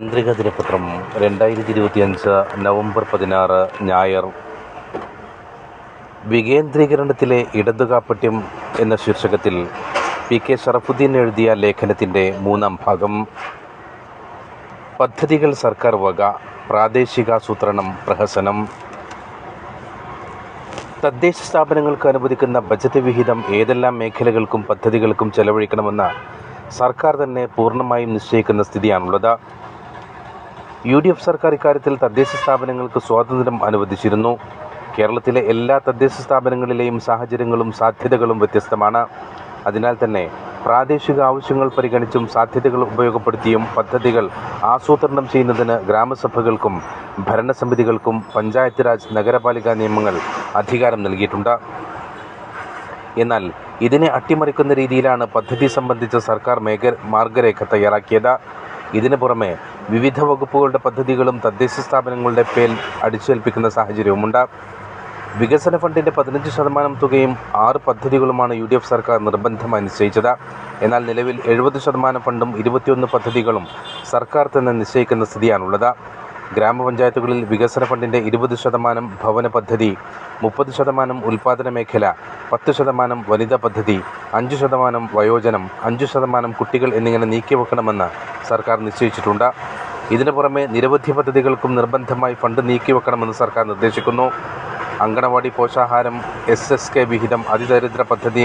ചന്ദ്രിക ദിനപത്രം രണ്ടായിരത്തി ഇരുപത്തിയഞ്ച് നവംബർ പതിനാറ് ഞായർ. വികേന്ദ്രീകരണത്തിലെ ഇടതുകാപ്പട്യം എന്ന ശീർഷകത്തിൽ പി കെ ഷറഫുദ്ദീൻ എഴുതിയ ലേഖനത്തിന്റെ മൂന്നാം ഭാഗം. പദ്ധതികൾ സർക്കാർ വക പ്രാദേശികാസൂത്രണം പ്രഹസനം. തദ്ദേശ സ്ഥാപനങ്ങൾക്ക് അനുവദിക്കുന്ന ബജറ്റ് വിഹിതം ഏതെല്ലാം മേഖലകൾക്കും പദ്ധതികൾക്കും ചെലവഴിക്കണമെന്ന് സർക്കാർ തന്നെ പൂർണമായും നിശ്ചയിക്കുന്ന സ്ഥിതിയാണുള്ളത്. യു ഡി എഫ് സർക്കാർ ഇക്കാര്യത്തിൽ തദ്ദേശ സ്ഥാപനങ്ങൾക്ക് സ്വാതന്ത്ര്യം അനുവദിച്ചിരുന്നു. കേരളത്തിലെ എല്ലാ തദ്ദേശ സ്ഥാപനങ്ങളിലെയും സാഹചര്യങ്ങളും സാധ്യതകളും വ്യത്യസ്തമാണ്. അതിനാൽ തന്നെ പ്രാദേശിക ആവശ്യങ്ങൾ പരിഗണിച്ചും സാധ്യതകൾ ഉപയോഗപ്പെടുത്തിയും പദ്ധതികൾ ആസൂത്രണം ചെയ്യുന്നതിന് ഗ്രാമസഭകൾക്കും ഭരണസമിതികൾക്കും പഞ്ചായത്ത് രാജ് നഗരപാലിക നിയമങ്ങൾ അധികാരം നൽകിയിട്ടുണ്ട്. എന്നാൽ ഇതിനെ അട്ടിമറിക്കുന്ന രീതിയിലാണ് പദ്ധതി സംബന്ധിച്ച സർക്കാർ മേഖ മാർഗരേഖ തയ്യാറാക്കിയത്. ഇതിനു പുറമെ വിവിധ വകുപ്പുകളുടെ പദ്ധതികളും തദ്ദേശ സ്ഥാപനങ്ങളുടെ പേൽ അടിച്ചേൽപ്പിക്കുന്ന സാഹചര്യവുമുണ്ട്. വികസന ഫണ്ടിന്റെ പതിനഞ്ച് ശതമാനം തുകയും ആറ് പദ്ധതികളുമാണ് യു ഡി എഫ് സർക്കാർ നിർബന്ധമായി നിശ്ചയിച്ചത്. എന്നാൽ നിലവിൽ എഴുപത് ശതമാനം ഫണ്ടും ഇരുപത്തിയൊന്ന് പദ്ധതികളും സർക്കാർ തന്നെ നിശ്ചയിക്കുന്ന സ്ഥിതിയാണുള്ളത്. ഗ്രാമപഞ്ചായത്തുകളിൽ വികസന ഫണ്ടിന്റെ ഇരുപത് ശതമാനം ഭവന പദ്ധതി മുപ്പത് ശതമാനം ഉൽപ്പാദന മേഖല പത്ത് ശതമാനം വനിതാ പദ്ധതി അഞ്ച് ശതമാനം വയോജനം അഞ്ച് ശതമാനം കുട്ടികൾ എന്നിങ്ങനെ നീക്കിവെക്കണമെന്ന് സർക്കാർ നിശ്ചയിച്ചിട്ടുണ്ട്. ഇതിനു പുറമെ നിരവധി പദ്ധതികൾക്കും നിർബന്ധമായി ഫണ്ട് നീക്കിവെക്കണമെന്ന് സർക്കാർ നിർദ്ദേശിക്കുന്നു. അങ്കണവാടി പോഷാഹാരം എസ് എസ് കെ വിഹിതം അതിദരിദ്ര പദ്ധതി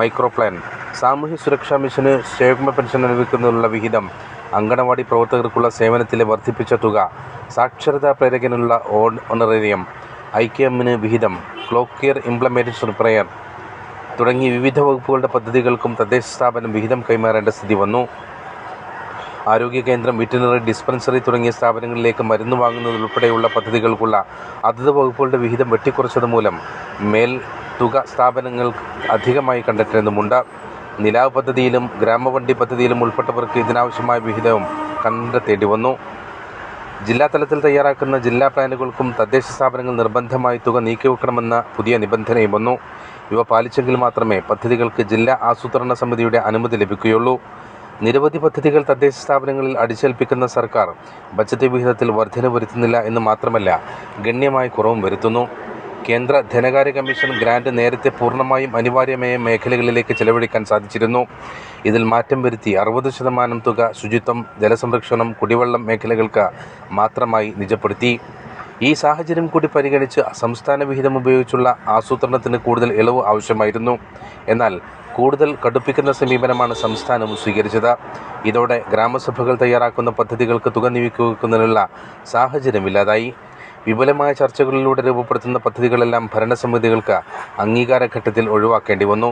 മൈക്രോ പ്ലാൻ സാമൂഹ്യ സുരക്ഷാ മിഷന് ക്ഷേമ പെൻഷൻ അനുവദിക്കുന്നതിനുള്ള വിഹിതം അങ്കണവാടി പ്രവർത്തകർക്കുള്ള സേവനത്തിലെ വർദ്ധിപ്പിച്ച തുക സാക്ഷരതാ പ്രേരകനുള്ള ഓണറേറിയം എമ്മിന് വിഹിതം ക്ലോക്ക് കെയർ ഇംപ്ലിമെന്റേഷൻ പ്രയർ തുടങ്ങി വിവിധ വകുപ്പുകളുടെ പദ്ധതികൾക്കും തദ്ദേശ സ്ഥാപനം വിഹിതം കൈമാറേണ്ട സ്ഥിതി വന്നു. ആരോഗ്യ കേന്ദ്രം വെറ്റിനറി ഡിസ്പെൻസറി തുടങ്ങിയ സ്ഥാപനങ്ങളിലേക്ക് മരുന്ന് വാങ്ങുന്നതുൾപ്പെടെയുള്ള പദ്ധതികൾക്കുള്ള അതത് വകുപ്പുകളുടെ വിഹിതം വെട്ടിക്കുറച്ചത് മൂലം മേൽ തുക സ്ഥാപനങ്ങൾ അധികമായി കണ്ടെത്തേണ്ടതുണ്ട്. നിലാവ് പദ്ധതിയിലും ഗ്രാമവണ്ടി പദ്ധതിയിലും ഉൾപ്പെട്ടവർക്ക് ഇതിനാവശ്യമായ വിഹിതവും കണ്ടെത്തേണ്ടി വന്നു. ജില്ലാ തലത്തിൽ തയ്യാറാക്കുന്ന ജില്ലാ പ്ലാനുകൾക്കും തദ്ദേശ സ്ഥാപനങ്ങൾ നിർബന്ധമായി തുക നീക്കിവെക്കണമെന്ന പുതിയ നിബന്ധനയും വന്നു. ഇവ പാലിച്ചെങ്കിൽ മാത്രമേ പദ്ധതികൾക്ക് ജില്ലാ ആസൂത്രണ സമിതിയുടെ അനുമതി ലഭിക്കുകയുള്ളൂ. നിരവധി പദ്ധതികൾ തദ്ദേശ സ്ഥാപനങ്ങളിൽ അടിച്ചേൽപ്പിക്കുന്ന സർക്കാർ ബജറ്റ് വിഹിതത്തിൽ വർധന വരുത്തുന്നില്ല എന്ന് മാത്രമല്ല ഗണ്യമായ കുറവും വരുത്തുന്നു. കേന്ദ്ര ധനകാര്യ കമ്മീഷൻ ഗ്രാന്റ് നേരത്തെ പൂർണമായും അനിവാര്യമായ മേഖലകളിലേക്ക് ചെലവഴിക്കാൻ സാധിച്ചിരുന്നു. ഇതിൽ മാറ്റം വരുത്തി അറുപത് ശതമാനം തുക ശുചിത്വം ജലസംരക്ഷണം കുടിവെള്ളം മേഖലകൾക്ക് മാത്രമായി നിജപ്പെടുത്തി. ഈ സാഹചര്യം കൂടി പരിഗണിച്ച് സംസ്ഥാന വിഹിതം ഉപയോഗിച്ചുള്ള ആസൂത്രണത്തിന് കൂടുതൽ ഇളവ് ആവശ്യമായിരുന്നു. എന്നാൽ കൂടുതൽ കടുപ്പിക്കുന്ന സമീപനമാണ് സംസ്ഥാനം സ്വീകരിച്ചത്. ഇതോടെ ഗ്രാമസഭകൾ തയ്യാറാക്കുന്ന പദ്ധതികൾക്ക് തുക നീക്കിവെക്കുന്നതിനുള്ള സാഹചര്യമില്ലാതായി. വിപുലമായ ചർച്ചകളിലൂടെ രൂപപ്പെടുത്തുന്ന പദ്ധതികളെല്ലാം ഭരണസമിതികൾക്ക് അംഗീകാരഘട്ടത്തിൽ ഒഴിവാക്കേണ്ടി വന്നു.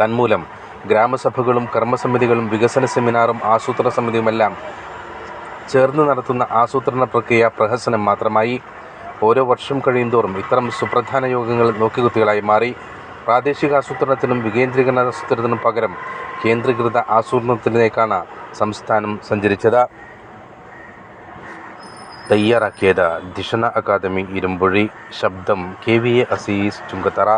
തന്മൂലം ഗ്രാമസഭകളും കർമ്മസമിതികളും വികസന സെമിനാറും ആസൂത്രണ സമിതിയുമെല്ലാം ചേർന്ന് നടത്തുന്ന ആസൂത്രണ പ്രക്രിയ പ്രഹസനം മാത്രമായി. ഓരോ വർഷം കഴിയുന്തോറും ഇത്തരം സുപ്രധാന യോഗങ്ങൾ നോക്കിക്കുത്തികളായി മാറി. പ്രാദേശിക ആസൂത്രണത്തിനും വികേന്ദ്രീകരണ ആസൂത്രണത്തിനും പകരം കേന്ദ്രീകൃത ആസൂത്രണത്തിലേക്കാണ് സംസ്ഥാനം സഞ്ചരിച്ചത്. തയ്യാറാക്കിയത് ദിഷണ അക്കാദമി ഇരുമ്പുഴി ശബ്ദം K V A Azeez Chungathara